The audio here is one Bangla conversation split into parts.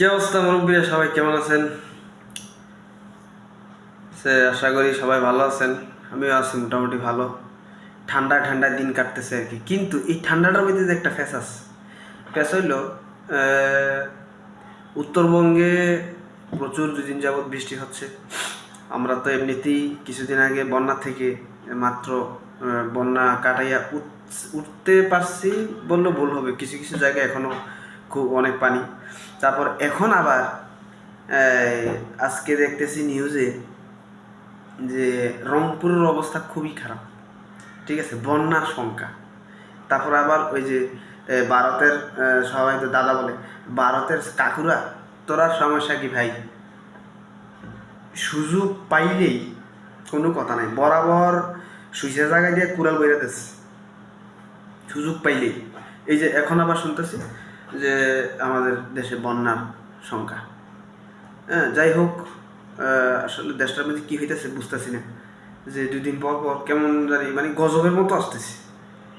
কি অবস্থা মুরব্বীরা সবাই কেমন আছেন? সে আশা করি সবাই ভালো আছেন। আমিও আছি, মোটামুটি ভালো। ঠান্ডা ঠান্ডা দিন কাটতেছে আর কি। কিন্তু এই ঠান্ডাটার মধ্যে যে একটা ফ্যাস আছে ফ্যাস হইল উত্তরবঙ্গে প্রচুর দুদিন যাবৎ বৃষ্টি হচ্ছে। আমরা তো এমনিতেই কিছুদিন আগে বন্যা থেকে মাত্র বন্যা কাটাইয়া উঠ- উঠতে পারছি বললেও ভুল হবে। কিছু কিছু জায়গায় এখনও খুব অনেক পানি। তারপর এখন আবার আজকে দেখতেছি নিউজে যে রংপুরের অবস্থা খুবই খারাপ। ঠিক আছে? বন্যার সংখ্যা। তারপর আবার ওই যে ভারতের সবাই তো দাদা বলে, ভারতের কাকুরা, তোরা সমস্যা কি ভাই? সুযোগ পাইলেই কোনো কথা নাই। বরাবর সুইসের জায়গায় দিয়ে কুড়াল বইরা দিচ্ছে সুযোগ পাইলেই। এই যে এখন আবার শুনতেছি যে আমাদের দেশে বন্যার সংখ্যা। হ্যাঁ যাই হোক আসলে দেশটার মধ্যে কী হইতেছে বুঝতেছি না। যে দুই দিন পর পর কেমন জানি মানে গজবের মতো আসতেছে।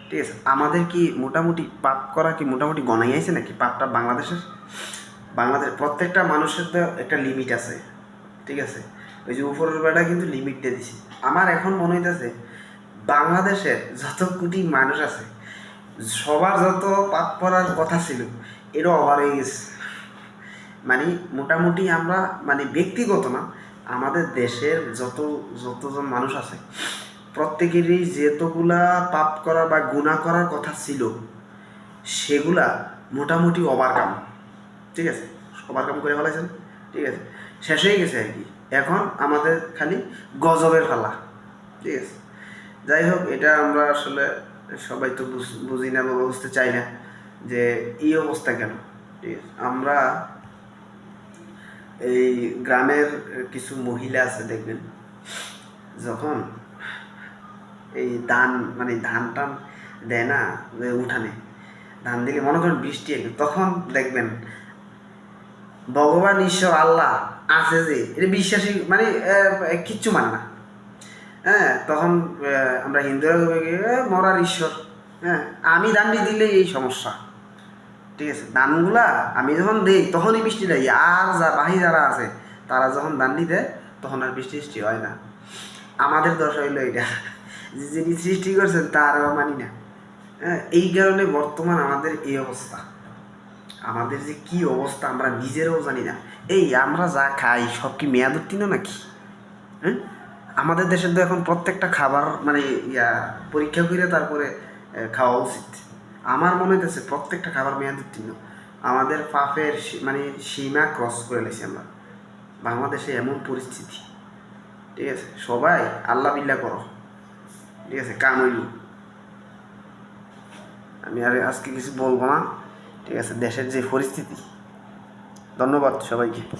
ঠিক আছে, আমাদের কি মোটামুটি পাপ করা কি মোটামুটি গনাই আছে নাকি? পাপটা বাংলাদেশের? বাংলাদেশ প্রত্যেকটা মানুষের তো একটা লিমিট আছে। ঠিক আছে, ওই যে উপরের বেটা কিন্তু লিমিট দিয়ে দিছি। আমার এখন মনে হইতেছে, বাংলাদেশের যত কোটি মানুষ আছে সবার যত পাপ করার কথা ছিল এটা ওভার হয়ে গেছে মানে মোটামুটি আমরা মানে ব্যক্তিগত না, আমাদের দেশের যত, যতজন মানুষ আছে, প্রত্যেকেরই যেতগুলা পাপ করা বা গুণা করার কথা ছিল, সেগুলা মোটামুটি ওভারকাম ঠিক আছে? ওভারকাম করে ফেলাইছেন ঠিক আছে? শেষ হয়ে গেছে আর কি। এখন আমাদের খালি গজবের ফালা ঠিক আছে? যাই হোক, এটা আমরা আসলে সবাই তো বুঝ- না বা বুঝতে চাই না যে এই অবস্থা কেন? আমরা এই গ্রামের কিছু মহিলা আছে, দেখবেন। যখন এই ধান মানে ধান টান দেয় না উঠানে, ধান দিলে মনে করেন বৃষ্টি এলো, তখন দেখবেন ভগবান, ঈশ্বর, আল্লাহ আছে যে, এটা বিশ্বাসী মানে কিচ্ছু মানে না। হ্যাঁ তখন আমরা হিন্দুরা "এ, মরার ঈশ্বর হ্যাঁ আমি দান্ডি দিলে এই সমস্যা। ঠিক আছে দানগুলা আমি যখন দেই তখনই বৃষ্টি দেয়। আর যা বাহি যারা আছে তারা যখন দান্ডি দেয় তখন আর বৃষ্টি বৃষ্টি হয় না। আমাদের দশা হইল এটা যিনি সৃষ্টি করছেন তার মানি না। হ্যাঁ এই কারণে বর্তমান আমাদের এই অবস্থা। আমাদের যে কি অবস্থা আমরা নিজেরাও জানি না। এই আমরা যা খাই সব কি মেয়াদ উত্তীর্ণ নাকি? হ্যাঁ? আমাদের দেশে তো এখন প্রত্যেকটা খাবার মানে ইয়া, পরীক্ষা করে তারপরে খাওয়া উচিত। আমার মনে হইতেছে প্রত্যেকটা খাবার মেয়াদ উত্তীর্ণ আমাদের পাপের মানে সীমা ক্রস করে লেছি আমরা। বাংলাদেশে এমন পরিস্থিতি। ঠিক আছে? সবাই আল্লাহ বিল্লাহ করো। ঠিক আছে? কাম হইল। আমি আর আজকে কিছু বলব না। ঠিক আছে? দেশের যে পরিস্থিতি। ধন্যবাদ সবাইকে।